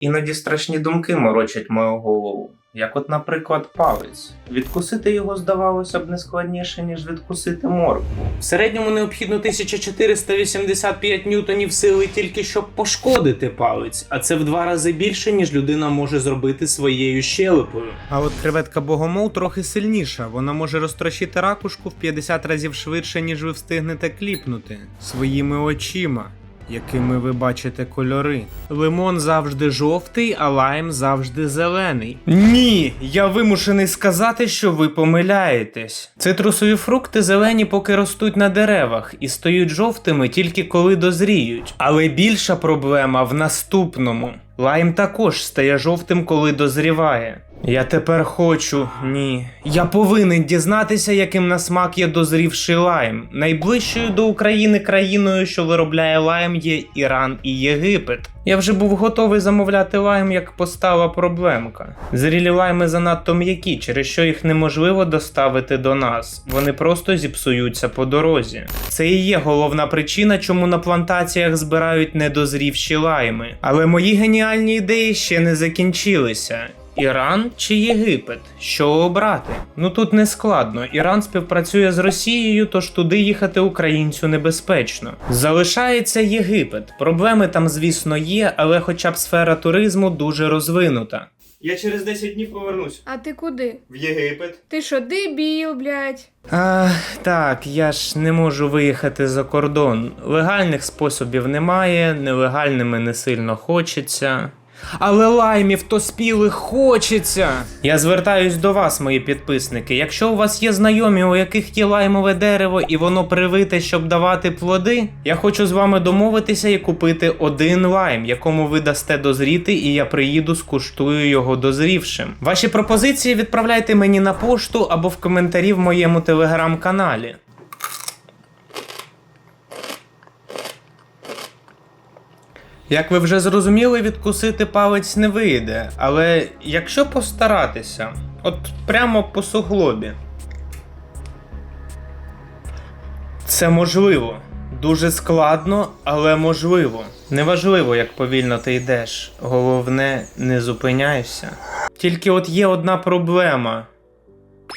Іноді страшні думки морочать мою голову, як от, наприклад, палець. Відкусити його здавалося б не складніше, ніж відкусити моркву. В середньому необхідно 1485 ньютонів сили тільки щоб пошкодити палець, а це в два рази більше, ніж людина може зробити своєю щелепою. А от креветка богомол трохи сильніша. Вона може розтрощити ракушку в 50 разів швидше, ніж ви встигнете кліпнути своїми очима. Якими ви бачите кольори. Лимон завжди жовтий, а лайм завжди зелений. Ні, я вимушений сказати, що ви помиляєтесь. Цитрусові фрукти зелені, поки ростуть на деревах, і стають жовтими тільки коли дозріють. Але більша проблема в наступному. Лайм також стає жовтим, коли дозріває. Я тепер хочу. Ні. Я повинен дізнатися, яким на смак є дозрівший лайм. Найближчою до України країною, що виробляє лайм, є Іран і Єгипет. Я вже був готовий замовляти лайм, як постала проблемка. Зрілі лайми занадто м'які, через що їх неможливо доставити до нас. Вони просто зіпсуються по дорозі. Це і є головна причина, чому на плантаціях збирають недозрівші лайми. Але мої геніальні ідеї ще не закінчилися. Іран чи Єгипет? Що обрати? Ну тут не складно. Іран співпрацює з Росією, тож туди їхати українцю небезпечно. Залишається Єгипет. Проблеми там, звісно, є, але хоча б сфера туризму дуже розвинута. Я через 10 днів повернусь А ти куди? в Єгипет. Ти що, дебіл, блядь? А, так, я ж не можу виїхати за кордон. Легальних способів немає, нелегальними не сильно хочеться. Але лаймів то спілих хочеться. Я звертаюсь до вас, мої підписники. Якщо у вас є знайомі, у яких є лаймове дерево і воно привите, щоб давати плоди, я хочу з вами домовитися і купити один лайм, якому ви дасте дозріти, і я приїду, скуштую його дозрівшим. Ваші пропозиції відправляйте мені на пошту або в коментарі в моєму телеграм-каналі. Як ви вже зрозуміли, відкусити палець не вийде, але якщо постаратися, от прямо по суглобі. Це можливо. Дуже складно, але можливо. Неважливо, як повільно ти йдеш. Головне, не зупиняйся. Тільки от є одна проблема.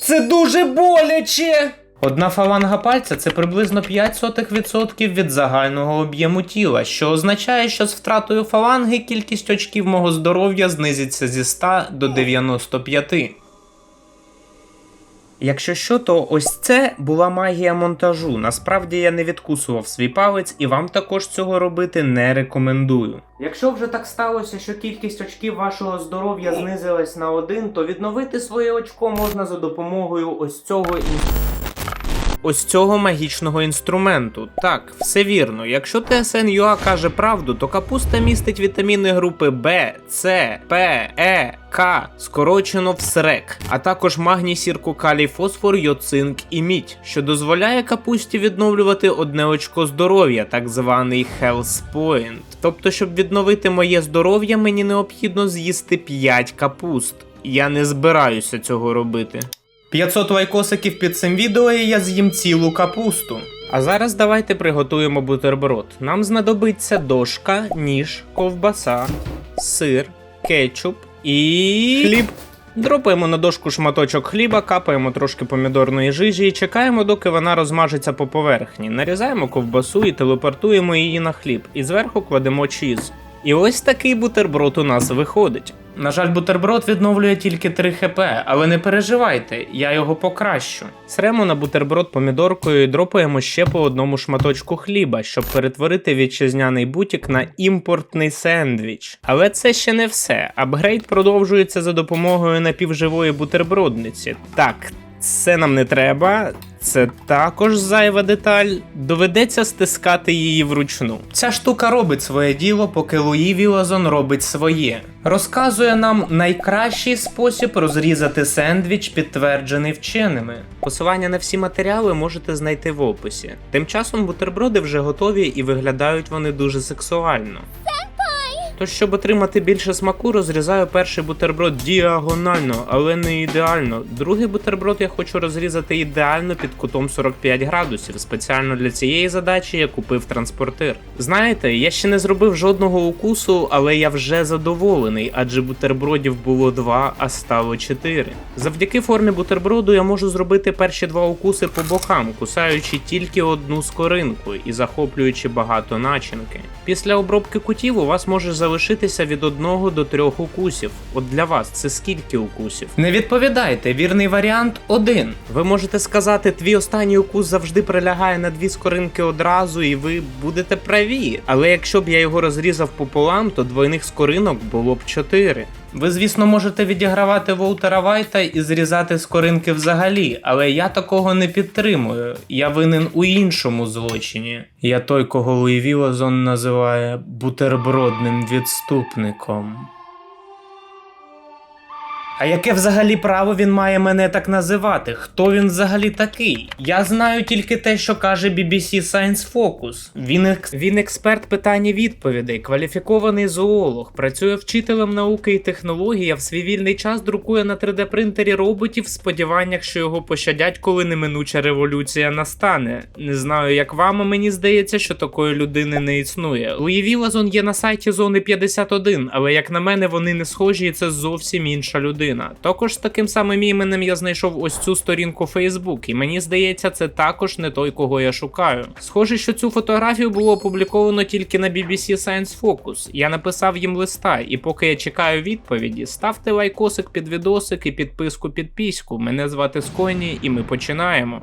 Це дуже боляче! Одна фаланга пальця це приблизно 0,05% від загального об'єму тіла, що означає, що з втратою фаланги кількість очків мого здоров'я знизиться зі 100 до 95. Якщо що, то ось це була магія монтажу. Насправді я не відкусував свій палець і вам також цього робити не рекомендую. Якщо вже так сталося, що кількість очків вашого здоров'я знизилась на один, то відновити своє очко можна за допомогою ось цього інструменту. Ось цього магічного інструменту. Так, все вірно. Якщо ТСН.ЮА каже правду, то капуста містить вітаміни групи Б, С, П, Е, К, скорочено в СРЕК, а також магній, сірку, калій, фосфор, йод, цинк і мідь, що дозволяє капусті відновлювати одне очко здоров'я, так званий Health Point. Тобто, щоб відновити моє здоров'я, мені необхідно з'їсти 5 капуст. Я не збираюся цього робити. 500 лайкосиків під цим відео і я з'їм цілу капусту. А зараз давайте приготуємо бутерброд. Нам знадобиться дошка, ніж, ковбаса, сир, кетчуп і хліб. Дропаємо на дошку шматочок хліба, капаємо трошки помідорної жижі і чекаємо, доки вона розмажеться по поверхні. Нарізаємо ковбасу і телепортуємо її на хліб. І зверху кладемо чіз. І ось такий бутерброд у нас виходить. На жаль, бутерброд відновлює тільки 3 хп, але не переживайте, я його покращу. Сремо на бутерброд помідоркою і дропаємо ще по одному шматочку хліба, щоб перетворити вітчизняний бутік на імпортний сендвіч. Але це ще не все. Апгрейд продовжується за допомогою напівживої бутербродниці. Так, це нам не треба. Це також зайва деталь. Доведеться стискати її вручну. Ця штука робить своє діло, поки Луї Вілазон робить своє. Розказує нам найкращий спосіб розрізати сендвіч, підтверджений вченими. Посилання на всі матеріали можете знайти в описі. Тим часом бутерброди вже готові і виглядають вони дуже сексуально. Тож, щоб отримати більше смаку, розрізаю перший бутерброд діагонально, але не ідеально. Другий бутерброд я хочу розрізати ідеально під кутом 45 градусів. Спеціально для цієї задачі я купив транспортир. Знаєте, я ще не зробив жодного укусу, але я вже задоволений, адже бутербродів було два, а стало чотири. Завдяки формі бутерброду я можу зробити перші два укуси по бокам, кусаючи тільки одну скоринку і захоплюючи багато начинки. Після обробки кутів у вас може залишитися від одного до трьох укусів. От для вас це скільки укусів? Не відповідайте, вірний варіант один. Ви можете сказати, твій останній укус завжди прилягає на дві скоринки одразу, і ви будете праві. Але якщо б я його розрізав пополам, то двойних скоринок було б чотири. Ви, звісно, можете відігравати Волтера Вайта і зрізати скоринки взагалі, але я такого не підтримую. Я винен у іншому злочині. Я той, кого Луї Вілозон називає бутербродним відступником. А яке взагалі право він має мене так називати? Хто він взагалі такий? Я знаю тільки те, що каже BBC Science Focus. Він, екс... він експерт питання відповідей, кваліфікований зоолог, працює вчителем науки і технологій, а в свій вільний час друкує на 3D принтері роботів в сподіваннях, що його пощадять, коли неминуча революція настане. Не знаю, як вам, а мені здається, що такої людини не існує. Луї Вілазон є на сайті зони 51, але як на мене, вони не схожі, і це зовсім інша людина. Також з таким самим іменем я знайшов ось цю сторінку Facebook, і мені здається, це також не той, кого я шукаю. Схоже, що цю фотографію було опубліковано тільки на BBC Science Focus. Я написав їм листа, і поки я чекаю відповіді, ставте лайкосик під відосик і підписку під піську. Мене звати Сконі, і ми починаємо.